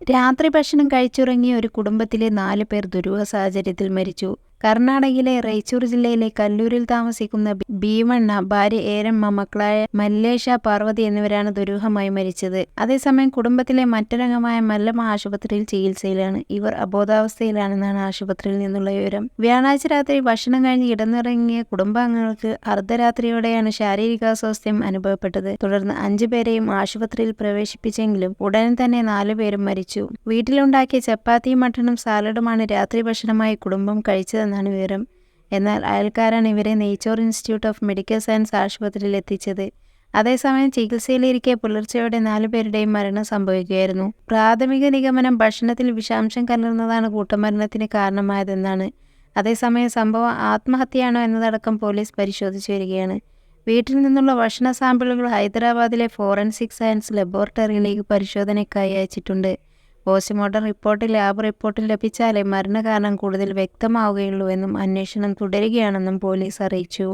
രാത്രി ഭക്ഷണം കഴിച്ചുറങ്ങിയ ഒരു കുടുംബത്തിലെ നാല് പേർ ദുരൂഹ സാഹചര്യത്തിൽ മരിച്ചു. കർണാടകയിലെ റൈച്ചൂർ ജില്ലയിലെ കല്ലൂരിൽ താമസിക്കുന്ന ഭീമണ്ണ ഭാര്യ ഏരമ്മ മക്കളായ മല്ലേഷ പാർവതി എന്നിവരാണ് ദുരൂഹമായി മരിച്ചത്. അതേസമയം കുടുംബത്തിലെ മറ്റൊരംഗമായ മല്ലമ്മ ആശുപത്രിയിൽ ചികിത്സയിലാണ്. ഇവർ അബോധാവസ്ഥയിലാണെന്നാണ് ആശുപത്രിയിൽ നിന്നുള്ള വിവരം. വ്യാഴാഴ്ച രാത്രി ഭക്ഷണം കഴിഞ്ഞ് കിടന്നിറങ്ങിയ കുടുംബാംഗങ്ങൾക്ക് അർദ്ധരാത്രിയോടെയാണ് ശാരീരിക ശാരീരികാസ്വാസ്ഥ്യം അനുഭവപ്പെട്ടത്. തുടർന്ന് അഞ്ചു പേരെയും ആശുപത്രിയിൽ പ്രവേശിപ്പിച്ചെങ്കിലും ഉടനെ തന്നെ നാലു പേരും മരിച്ചു. വീട്ടിലുണ്ടാക്കിയ ചപ്പാത്തിയും മട്ടണും സാലഡുമാണ് രാത്രി ഭക്ഷണമായി കുടുംബം കഴിച്ചതെന്നാണ് വിവരം. എന്നാൽ അയൽക്കാരാണ് ഇവരെ നെയ്ച്ചോർ ഇൻസ്റ്റിറ്റ്യൂട്ട് ഓഫ് മെഡിക്കൽ സയൻസ് ആശുപത്രിയിൽ എത്തിച്ചത്. അതേസമയം ചികിത്സയിലിരിക്കെ പുലർച്ചെയോടെ നാലുപേരുടെയും മരണം സംഭവിക്കുകയായിരുന്നു. പ്രാഥമിക നിഗമനം ഭക്ഷണത്തിൽ വിഷാംശം കലർന്നതാണ് കൂട്ടമരണത്തിന് കാരണമായതെന്നാണ്. അതേസമയം സംഭവം ആത്മഹത്യയാണോ എന്നതടക്കം പോലീസ് പരിശോധിച്ചു വരികയാണ്. വീട്ടിൽ നിന്നുള്ള ഭക്ഷണ സാമ്പിളുകൾ ഹൈദരാബാദിലെ ഫോറൻസിക് സയൻസ് ലബോറട്ടറിയിലേക്ക് പരിശോധനയ്ക്കായി അയച്ചിട്ടുണ്ട്. പോസ്റ്റ്മോർട്ടം റിപ്പോർട്ട് ലാബ് റിപ്പോർട്ടിൽ ലഭിച്ചാലേ മരണകാരണം കൂടുതൽ വ്യക്തമാവുകയുള്ളൂ എന്നും അന്വേഷണം തുടരുകയാണെന്നും പോലീസ് അറിയിച്ചു.